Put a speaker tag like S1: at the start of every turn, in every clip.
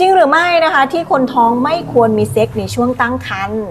S1: จริงหรือไม่นะคะที่คนท้องไม่ควรมีเซ็กส์ในช่วงตั้งครรภ์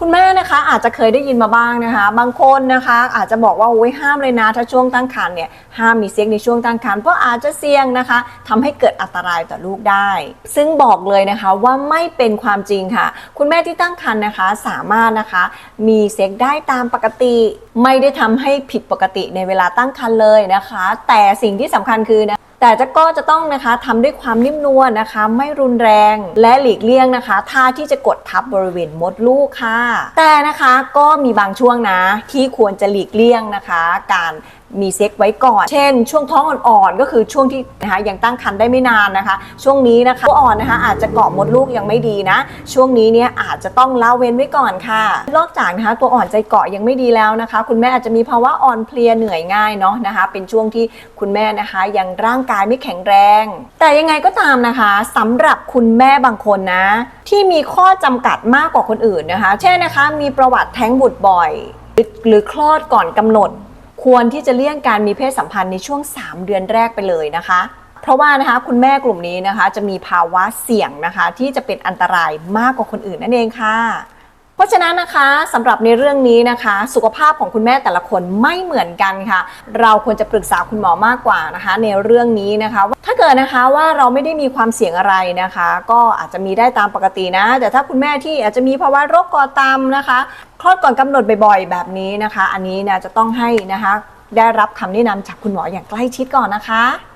S1: คุณแม่นะคะอาจจะเคยได้ยินมาบ้างนะคะ บางคนนะคะอาจจะบอกว่าโอ้ยห้ามเลยนะ ถ้าช่วงตั้งครรภ์เนี่ยห้ามมีเซ็กส์ในช่วงตั้งครรภ์เพราะอาจจะเสี่ยงนะคะทำให้เกิดอันตรายต่อลูกได้ ซึ่งบอกเลยนะคะว่าไม่เป็นความจริงค่ะ คุณแม่ที่ตั้งครรภ์นะคะสามารถนะคะ มีเซ็กส์ได้ตามปกติ ไม่ได้ทำให้ผิดปกติในเวลาตั้งครรภ์เลยนะคะ แต่สิ่งที่สำคัญคือนะ แต่จะก็จะต้องนะคะทำด้วยความนิ่มนวลนะคะ ไม่รุนแรงและหลีกเลี่ยงนะคะท่าที่จะกดทับบริเวณมดลูกค่ะ แต่นะคะก็มีบางช่วงนะที่ควรจะหลีกเลี่ยงนะคะ การมีเซ็กไว้ก่อน เช่น ช่วงท้องอ่อนๆ ก็คือช่วงที่นะคะยังตั้งครรภ์ได้ไม่นานนะคะ ช่วงนี้นะคะตัวอ่อนนะคะอาจจะเกาะมดลูกยังไม่ดีนะ ช่วงนี้เนี่ยอาจจะต้องละเว้นไว้ก่อนค่ะ นอกจากนะคะตัวอ่อนใจเกาะยังไม่ดีแล้วนะคะ คุณแม่อาจจะมีภาวะอ่อนเพลียเหนื่อยง่ายเนาะนะคะ เป็นช่วงที่คุณแม่นะคะยังร่างกายไม่แข็งแรง แต่ยังไงก็ตามนะคะสำหรับคุณแม่บางคนนะ ที่มีข้อจำกัดมากกว่าคนอื่นนะคะ เช่นนะคะ มีประวัติแท้งบุตรบ่อย หรือหรือคลอดก่อนกำหนด ควรที่จะเลี่ยงการมีเพศสัมพันธ์ในช่วง 3 เดือนแรกไปเลยนะคะเพราะว่านะคะคุณแม่กลุ่มนี้นะคะจะมีภาวะเสี่ยงนะคะที่จะเป็นอันตรายมากกว่าคนอื่นนั่นเองค่ะ เพราะฉะนั้นนะคะสำหรับในเรื่องนี้นะคะ สุขภาพของคุณแม่แต่ละคนไม่เหมือนกันค่ะ เราควรจะปรึกษาคุณหมอมากกว่านะคะ ในเรื่องนี้นะคะ ถ้าเกิดนะคะว่าเราไม่ได้มีความเสี่ยงอะไรนะคะ ก็อาจจะมีได้ตามปกตินะ แต่ถ้าคุณแม่ที่อาจจะมีภาวะโรคกอตามนะคะคลอดก่อนกำหนดบ่อยๆ แบบนี้นะคะ อันนี้นะจะต้องให้นะคะ ได้รับคำแนะนำจากคุณหมออย่างใกล้ชิดก่อนนะคะ